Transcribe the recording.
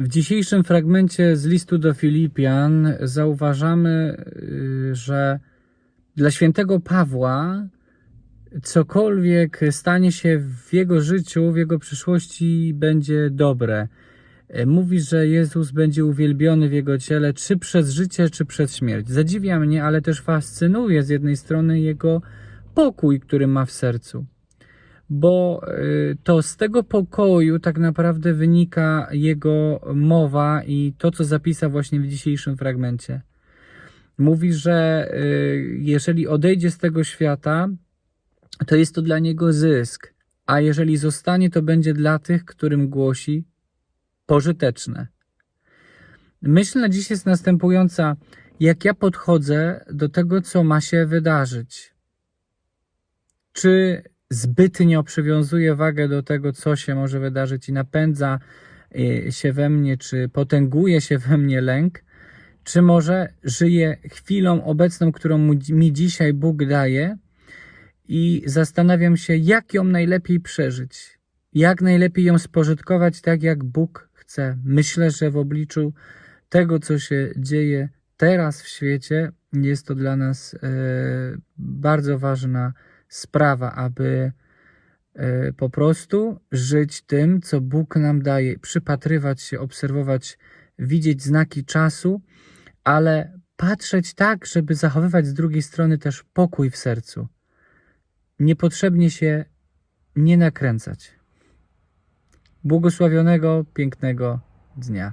W dzisiejszym fragmencie z listu do Filipian zauważamy, y, że dla świętego Pawła cokolwiek stanie się w jego życiu, w jego przyszłości będzie dobre. Y, Mówi, że Jezus będzie uwielbiony w jego ciele, czy przez życie, czy przez śmierć. Zadziwia mnie, ale też fascynuje z jednej strony jego pokój, który ma w sercu bo y, to z tego pokoju tak naprawdę wynika jego mowa i to, co zapisał właśnie w dzisiejszym fragmencie. Mówi, że y, jeżeli odejdzie z tego świata, to jest to dla niego zysk, a jeżeli zostanie, to będzie dla tych, którym głosi pożyteczne. Myśl na dziś jest następująca: jak ja podchodzę do tego, co ma się wydarzyć? Czy zbytnio przywiązuje wagę do tego, co się może wydarzyć i napędza y, się we mnie, czy potęguje się we mnie lęk, czy może żyję chwilą obecną, którą mi dzisiaj Bóg daje i zastanawiam się, jak ją najlepiej przeżyć, jak najlepiej ją spożytkować tak, jak Bóg chce. Myślę, że w obliczu tego, co się dzieje teraz w świecie, jest to dla nas e, bardzo ważna sprawa, aby e, po prostu żyć tym, co Bóg nam daje, przypatrywać się, obserwować, widzieć znaki czasu, ale patrzeć tak, żeby zachowywać z drugiej strony też pokój w sercu. Niepotrzebnie się nie nakręcać. Błogosławionego, pięknego dnia.